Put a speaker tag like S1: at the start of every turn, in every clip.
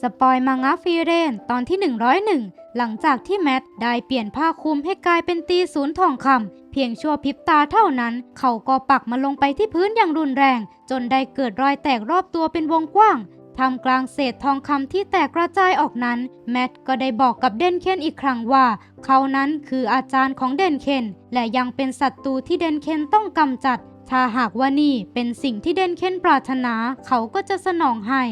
S1: สปอยมังงะฟีเรนตอนที่ 101 หลังจากที่แมทได้เปลี่ยนผ้าคลุมให้กลายเป็นตีศูนย์ทองคำเพียงชั่วพริบตาเท่านั้น เขาก็ปักมาลงไปที่พื้นอย่างรุนแรง จนได้เกิดรอยแตกรอบตัวเป็นวงกว้างทำกลางเศษทองคำที่แตกกระจายออกนั้น แมทก็ได้บอกกับเดนเคนอีกครั้งว่า เขานั้นคืออาจารย์ของเดนเคน และยังเป็นศัตรูที่เดนเคนต้องกำจัด ถ้าหากว่านี่เป็นสิ่งที่เดนเคนปรารถนา เขาก็จะสนองให้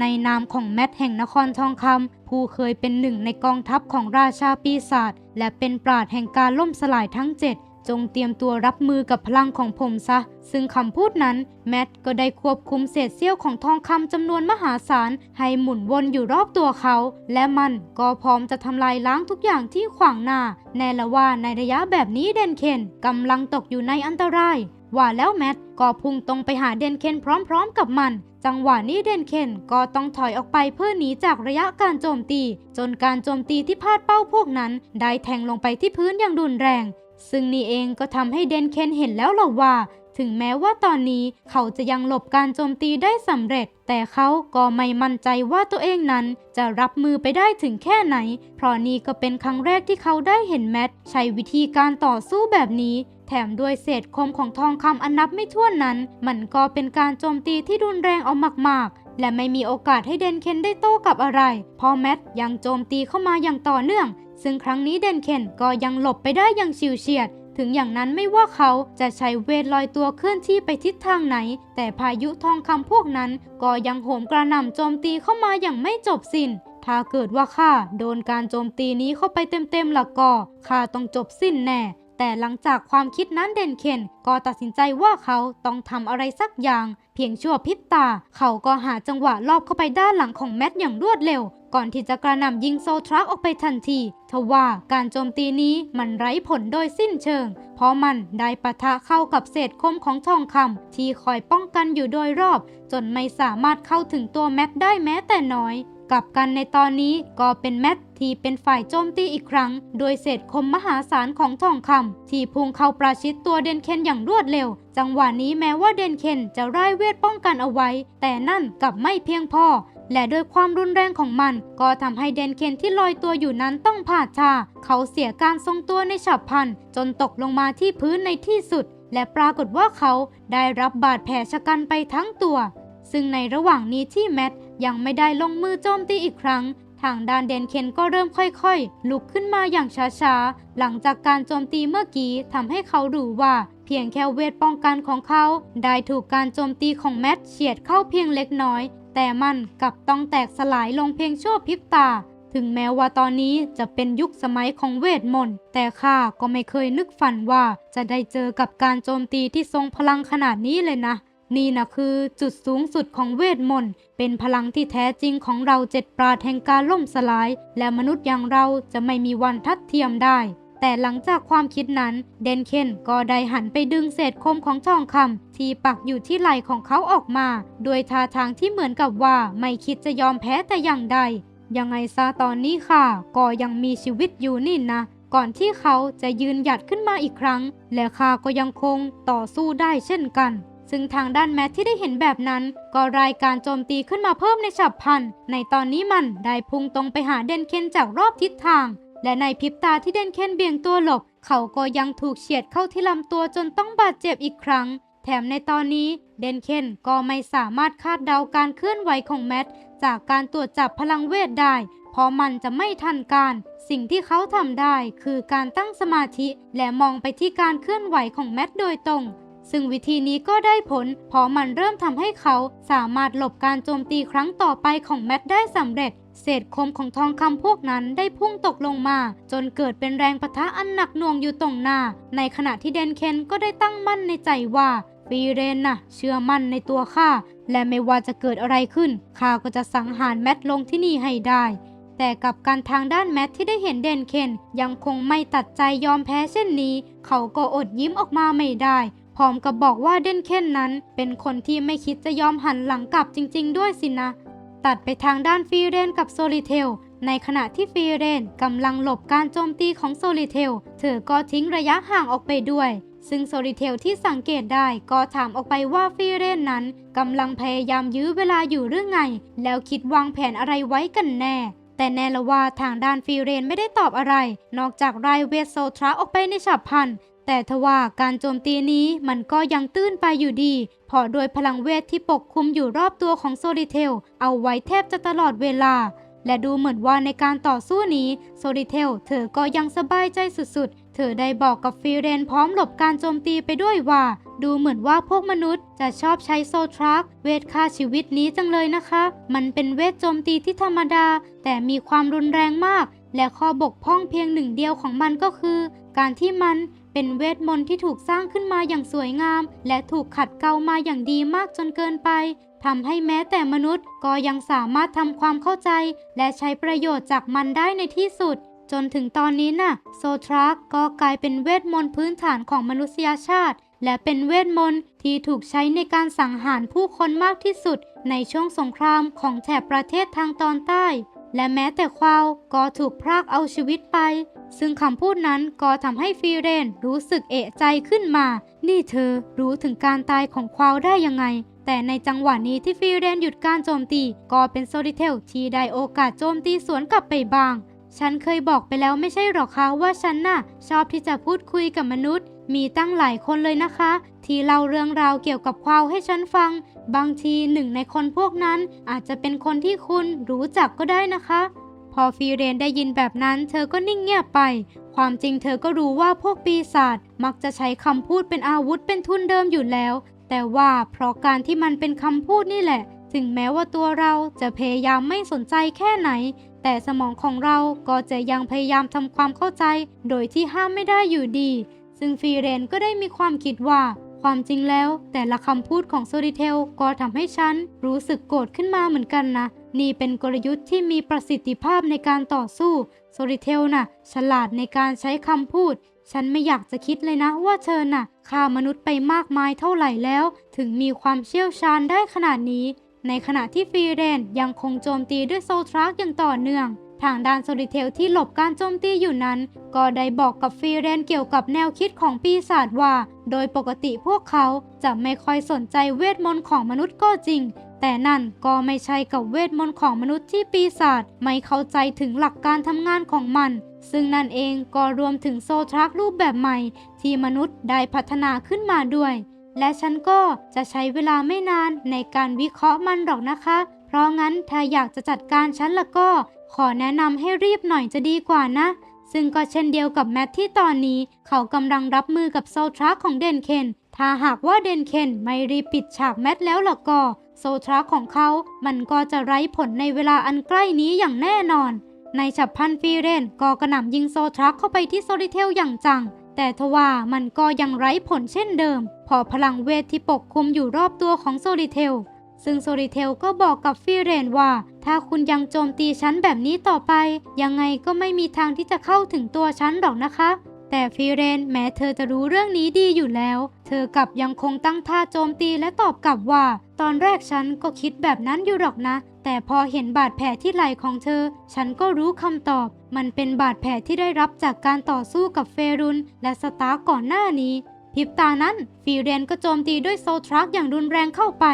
S1: ในนามของแมทแห่งนครทองคำผู้เคยเป็นหนึ่งในกองทัพของราชาปีศาจและเป็นปราดแห่งการล่มสลายทั้งเจ็ดจงเตรียมตัวรับมือกับพลังของผมซะ ซึ่งคำพูดนั้น แมทก็ได้ควบคุมเศษเสี้ยวของทองคำจำนวนมหาศาล ให้หมุนวนอยู่รอบตัวเขา และมันก็พร้อมจะทำลายล้างทุกอย่างที่ขวางหน้า แน่ละว่าในระยะแบบนี้เดนเคนกำลังตกอยู่ในอันตราย ว่าแล้วแมทก็พุ่งตรงไปหาเดนเคนพร้อมๆกับมัน จังหวะนี้เดนเคนก็ต้องถอยออกไปเพื่อหนีจากระยะการโจมตี จนการโจมตีที่พลาดเป้าพวกนั้น ได้แทงลงไปที่พื้นอย่างรุนแรง ซึ่งนี่เองก็ทำให้เดนเคนเห็นแล้วหรอว่า ถึงแม้ว่าตอนนี้เขาจะยังหลบการโจมตีได้สำเร็จ แต่เขาก็ไม่มั่นใจว่าตัวเองนั้น จะรับมือไปได้ถึงแค่ไหน เพราะนี่ก็เป็นครั้งแรกที่เขาได้เห็นแมทใช้วิธีการต่อสู้แบบนี้ แถมด้วยเศษคมของทองคำอันนับไม่ถ้วนนั้น มันก็เป็นการโจมตีที่รุนแรงเอามากๆ และไม่มีโอกาสให้เดนเคนได้โต้กลับอะไรเพราะแมทยังโจมตีเข้ามาอย่างต่อเนื่อง ซึ่งครั้งนี้เดนเคนก็ยังหลบไปได้อย่างชิวเฉียด ถึงอย่างนั้นไม่ว่าเขาจะใช้เวทลอยตัวเคลื่อนที่ไปทิศทางไหน แต่พายุทองคำพวกนั้น ก็ยังโหมกระหน่ำโจมตีเข้ามาอย่างไม่จบสิ้นถ้าเกิดว่าข้าโดนการโจมตีนี้เข้าไปเต็มๆล่ะก็ข้าต้องจบสิ้นแน่ แต่หลังจากความคิดนั้นเด่นเคนก็ตัดสินใจว่าเขาต้องทำอะไรสักอย่าง เพียงชั่วพริบตา เขาก็หาจังหวะลอบเข้าไปด้านหลังของแมทอย่างรวดเร็ว ก่อนที่จะกระหน่ำยิงโซทรัคออกไปทันทีทว่าการโจมตีนี้มันไร้ผลโดยสิ้นเชิง เพราะมันได้ปะทะเข้ากับเศษคมของทองคำที่คอยป้องกันอยู่โดยรอบ จนไม่สามารถเข้าถึงตัวแมทได้แม้แต่น้อย กลับกันในตอนนี้ก็เป็นแมทที่เป็นฝ่ายโจมตีอีกครั้ง โดยเศษคมมหาศาลของทองคำที่พุ่งเข้าประชิดตัวเดนเคนอย่างรวดเร็ว จังหวะนี้แม้ว่าเดนเคนจะร่ายเวทป้องกันเอาไว้ แต่นั่นกลับไม่เพียงพอและด้วยความรุนแรงของมัน ก็ทำให้เดนเคนที่ลอยตัวอยู่นั้นต้องผ่าชา เขาเสียการทรงตัวในฉับพลัน จนตกลงมาที่พื้นในที่สุด และปรากฏว่าเขาได้รับบาดแผลชะกันไปทั้งตัว ซึ่งในระหว่างนี้ที่แมท ยังไม่ได้ลงมือโจมตีอีกครั้ง ทางด้านเดนเคนก็เริ่มค่อยๆ ลุกขึ้นมาอย่างช้าๆ หลังจากการโจมตีเมื่อกี้ทำให้เขารู้ว่า เพียงแค่เวทป้องกันของเขา ได้ถูกการโจมตีของแมทเฉียดเข้าเพียงเล็กน้อย แต่มันกลับต้องแตกสลายลงเพียงชั่วพริบตาถึงแม้ว่าตอนนี้จะเป็นยุคสมัยของเวทมนต์ แต่ข้าก็ไม่เคยนึกฝันว่าจะได้เจอกับการโจมตีที่ทรงพลังขนาดนี้เลยนะ นี่นะคือจุดสูงสุดของเวทมนต์ เป็นพลังที่แท้จริงของเราเจ็ดปราดแห่งการล่มสลาย และมนุษย์อย่างเราจะไม่มีวันทัดเทียมได้ แต่หลังจากความคิดนั้น เดนเคนก็ได้หันไปดึงเศษคมของทองคำที่ปักอยู่ที่ไหล่ของเขาออกมาด้วยท่าทางที่เหมือนกับว่าไม่คิดจะยอมแพ้แต่อย่างใด ยังไงซะตอนนี้ค่ะ ก็ยังมีชีวิตอยู่นี่นะก่อนที่เขาจะยืนหยัดขึ้นมาอีกครั้ง และข้าก็ยังคงต่อสู้ได้เช่นกัน ซึ่งทางด้านแมทที่ได้เห็นแบบนั้น ก็รายการโจมตีขึ้นมาเพิ่มในฉับพลัน ในตอนนี้มันได้พุ่งตรงไปหาเดนเคนจากรอบทิศทาง และในพริบตาที่เดนเคนเบี่ยงตัวหลบ เขาก็ยังถูกเฉียดเข้าที่ลำตัวจนต้องบาดเจ็บอีกครั้ง แถมในตอนนี้เดนเคนก็ไม่สามารถคาดเดาการเคลื่อนไหวของแมทจากการตรวจจับพลังเวทได้ เพราะมันจะไม่ทันการ สิ่งที่เขาทำได้คือการตั้งสมาธิ และมองไปที่การเคลื่อนไหวของแมทโดยตรง ซึ่งวิธีนี้ก็ได้ผล เพราะมันเริ่มทำให้เขาสามารถหลบการโจมตีครั้งต่อไปของแมทได้สำเร็จ เศษคมของทองคำพวกนั้นได้พุ่งตกลงมา จนเกิดเป็นแรงปะทะอันหนักหน่วงอยู่ตรงหน้า ในขณะที่เดนเคนก็ได้ตั้งมั่นในใจว่าฟีเรนน่ะเชื่อมั่นในตัวข้าและไม่ว่าจะเกิดอะไรขึ้นข้าก็จะสังหารแมทลงที่นี่ให้ได้ แต่กับการทางด้านแมทที่ได้เห็นเดนเคนยังคงไม่ตัดใจยอมแพ้เช่นนี้ เขาก็อดยิ้มออกมาไม่ได้ พร้อมกับบอกว่าเดนเค้นนั้น เป็นคนที่ไม่คิดจะยอมหันหลังกลับจริง ๆ ด้วยสินะ ตัดไปทางด้านฟีเรนกับโซลิเทล ในขณะที่ฟีเรนกำลังหลบการโจมตีของโซลิเทล เธอก็ทิ้งระยะห่างออกไปด้วย ซึ่งโซริเทลที่สังเกตได้ก็ถามออกไปว่าฟีเรนนั้นกำลังพยายามยื้อเวลาอยู่หรือไง แล้วคิดวางแผนอะไรไว้กันแน่แต่แน่ละว่าทางด้านฟีเรนไม่ได้ตอบอะไร นอกจากไล่เวทโซทราออกไปในฉับพลัน แต่ทว่าการโจมตีนี้มันก็ยังตื้นไปอยู่ดีเพราะโดยพลังเวทที่ปกคลุมอยู่รอบตัวของโซริเทล เอาไว้แทบจะตลอดเวลา และดูเหมือนว่าในการต่อสู้นี้โซริเทล เธอก็ยังสบายใจสุดๆ เธอได้บอกกับฟีเรนพร้อมหลบการโจมตีไปด้วยว่า ดูเหมือนว่าพวกมนุษย์จะชอบใช้โซทรัคเวทฆ่าชีวิตนี้จังเลยนะคะ มันเป็นเวทโจมตีที่ธรรมดา แต่มีความรุนแรงมาก และข้อบกพร่องเพียงหนึ่งเดียวของมันก็คือ การที่มัน เป็นเวทมนต์ที่ถูกสร้างขึ้นมาอย่างสวยงาม และถูกขัดเกลามาอย่างดีมากจนเกินไปทำให้แม้แต่มนุษย์ก็ยังสามารถทำความเข้าใจ และใช้ประโยชน์จากมันได้ในที่สุด จนถึงตอนนี้น่ะ โซทรักก็กลายเป็นเวทมนต์พื้นฐานของมนุษยชาติ และเป็นเวทมนต์ที่ถูกใช้ในการสังหารผู้คนมากที่สุดในช่วงสงครามของแถบประเทศทางตอนใต้ และแม้แต่ควาวก็ถูกพรากเอาชีวิตไป ซึ่งคำพูดนั้นก็ทำให้ฟีเรนรู้สึกเอะใจขึ้นมา นี่เธอรู้ถึงการตายของควาวได้ยังไง แต่ในจังหวะนี้ที่ฟีเรนหยุดการโจมตี ก็เป็นโซลิเทลที่ได้โอกาสโจมตีสวนกลับไปบ้าง ฉันเคยบอกไปแล้วไม่ใช่หรอคะว่าฉันน่ะชอบที่จะพูดคุยกับมนุษย์ มีตั้งหลายคนเลยนะคะ ที่เล่าเรื่องราวเกี่ยวกับควาวให้ฉันฟัง บางทีหนึ่งในคนพวกนั้นอาจจะเป็นคนที่คุณรู้จักก็ได้นะคะ พอฟีเรนได้ยินแบบนั้นเธอก็นิ่งเงียบไป ความจริงเธอก็รู้ว่าพวกปีศาจมักจะใช้คำพูดเป็นอาวุธเป็นทุนเดิมอยู่แล้ว แต่ว่าเพราะการที่มันเป็นคำพูดนี่แหละถึงแม้ว่าตัวเราจะพยายามไม่สนใจแค่ไหน แต่สมองของเราก็จะยังพยายามทำความเข้าใจ โดยที่ห้ามไม่ได้อยู่ดี ซึ่งฟีเรนก็ได้มีความคิดว่า ความจริงแล้วแต่ละคำพูดของโซริเทลก็ทำให้ฉันรู้สึกโกรธขึ้นมาเหมือนกันนะ นี่เป็นกลยุทธ์ที่มีประสิทธิภาพในการต่อสู้โซริเทลน่ะ ฉลาดในการใช้คำพูด ฉันไม่อยากจะคิดเลยนะว่าเธอน่ะฆ่ามนุษย์ไปมากมายเท่าไหร่แล้ว ถึงมีความเชี่ยวชาญได้ขนาดนี้ ในขณะที่ฟีเรนยังคงโจมตีด้วยโซทรัคอย่างต่อเนื่อง ทางด้านโซริเทลที่หลบการโจมตีอยู่นั้น ก็ได้บอกกับฟีเรนเกี่ยวกับแนวคิดของปีศาจว่า โดยปกติพวกเขาจะไม่ค่อยสนใจเวทมนต์ของมนุษย์ก็จริง แต่นั่นก็ไม่ใช่กับเวทมนต์ของมนุษย์ที่ปีศาจไม่เข้าใจถึงหลักการทำงานของมัน ซึ่งนั่นเองก็รวมถึงโซทรัครูปแบบใหม่ ที่มนุษย์ได้พัฒนาขึ้นมาด้วย และฉันก็จะใช้เวลาไม่นานในการวิเคราะห์มันหรอกนะคะ เพราะงั้นถ้าอยากจะจัดการฉันละก็ ขอแนะนำให้รีบหน่อยจะดีกว่านะ ซึ่งก็เช่นเดียวกับแมทที่ตอนนี้ เขากำลังรับมือกับโซทรัคของเดนเคน ถ้าหากว่าเดนเคนไม่รีบปิดฉากแมทแล้วล่ะก็ โซทรัคของเขา มันก็จะไร้ผลในเวลาอันใกล้นี้อย่างแน่นอน ในฉับพลันฟีเรนก็กระหน่ำยิงโซทรัคเข้าไปที่โซริเทลอย่างจัง แต่ทว่ามันก็ยังไร้ผลเช่นเดิมเพอพลังเวทที่ปกคลุมอยู่รอบตัวของโซริเทล ซึ่งโซริเทลก็บอกกับฟีเรนว่า ถ้าคุณยังโจมตีฉันแบบนี้ต่อไป ยังไงก็ไม่มีทางที่จะเข้าถึงตัวฉันหรอกนะคะ แต่ฟีเรนแม้เธอจะรู้เรื่องนี้ดีอยู่แล้ว เธอกลับยังคงตั้งท่าโจมตีและตอบกลับว่า ตอนแรกฉันก็คิดแบบนั้นอยู่หรอกนะ แต่พอเห็นบาดแผลที่ไหล่ของเธอ ฉันก็รู้คำตอบ มันเป็นบาดแผลที่ได้รับจากการต่อสู้กับเฟรุน และสตาร์ก่อนหน้านี้พริบตานั้นฟีเรนก็โจมตีด้วยโซทรัคอย่างรุนแรงเข้าไป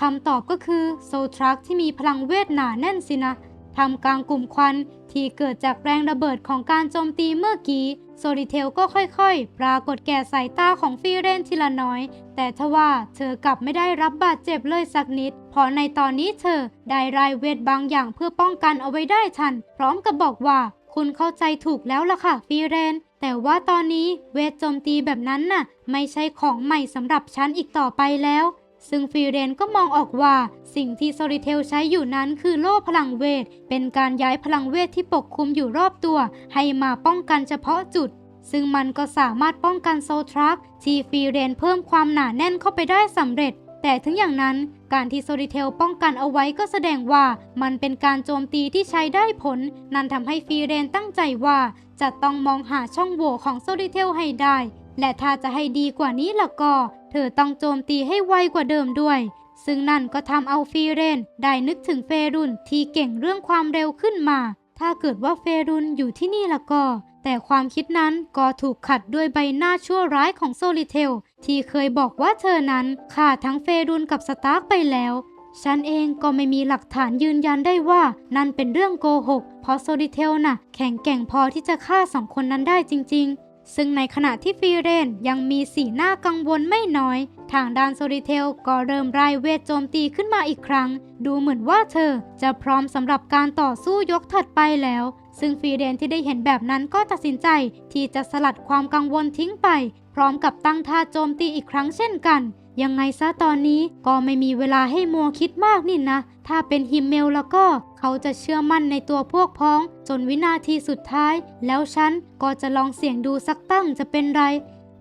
S1: คำตอบก็คือโซทรัคที่มีพลังเวทหนาแน่นสินะทำกลางกลุ่มควันที่เกิดจากแรงระเบิดของการโจมตีเมื่อกี้ โซริเทลก็ค่อยๆ ปรากฏแก่สายตาของฟีเรนทีละน้อย แต่ทว่าเธอกลับไม่ได้รับบาดเจ็บเลยสักนิด เพราะในตอนนี้เธอได้รายเวทบางอย่างเพื่อป้องกันเอาไว้ได้ทัน พร้อมกับบอกว่า คุณเข้าใจถูกแล้วล่ะค่ะฟีเรน แต่ว่าตอนนี้เวทโจมตีแบบนั้นน่ะ ไม่ใช่ของใหม่สำหรับฉันอีกต่อไปแล้ว ซึ่งฟีเรนก็มองออกว่าสิ่งที่โซริเทลใช้อยู่นั้นคือโล่พลังเวท เป็นการย้ายพลังเวทที่ปกคลุมอยู่รอบตัว ให้มาป้องกันเฉพาะจุด ซึ่งมันก็สามารถป้องกันโซทรัคที่ฟีเรนเพิ่มความหนาแน่นเข้าไปได้สำเร็จ แต่ถึงอย่างนั้นการที่โซริเทลป้องกันเอาไว้ก็แสดงว่ามันเป็นการโจมตีที่ใช้ได้ผล นั่นทำให้ฟีเรนตั้งใจว่า จะต้องมองหาช่องโหว่ของโซริเทลให้ได้และถ้าจะให้ดีกว่านี้ล่ะก็ เธอต้องโจมตีให้ไวกว่าเดิมด้วย ซึ่งนั่นก็ทำเอาฟีเรนได้นึกถึงเฟรุนที่เก่งเรื่องความเร็วขึ้นมา ถ้าเกิดว่าเฟรุนอยู่ที่นี่ละก็ แต่ความคิดนั้นก็ถูกขัดด้วยใบหน้าชั่วร้ายของโซลิเทล ที่เคยบอกว่าเธอนั้นฆ่าทั้งเฟรุนกับสตาร์กไปแล้วฉันเองก็ไม่มีหลักฐานยืนยันได้ว่านั่นเป็นเรื่องโกหก เพราะโซลิเทลน่ะแข็งแกร่งพอที่จะฆ่าสองคนนั้นได้จริง ๆ ซึ่งในขณะที่ฟีเรนยังมีสีหน้ากังวลไม่น้อย ทางด้านโซลิเทลก็เริ่มไล่เวทโจมตีขึ้นมาอีกครั้ง ดูเหมือนว่าเธอจะพร้อมสำหรับการต่อสู้ยกถัดไปแล้ว ซึ่งฟีเรนที่ได้เห็นแบบนั้นก็ตัดสินใจที่จะสลัดความกังวลทิ้งไป พร้อมกับตั้งท่าโจมตีอีกครั้งเช่นกัน ยังไงซะตอนนี้ก็ไม่มีเวลาให้มัวคิดมากนี่นะ ถ้าเป็นฮิมเมลแล้วก็เขาจะเชื่อมั่นในตัวพวกพ้อง จนวินาทีสุดท้าย แล้วฉันก็จะลองเสี่ยงดูสักตั้งจะเป็นไร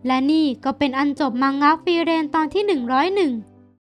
S1: และนี่ก็เป็นอันจบมังงะฟีเรนตอนที่ 101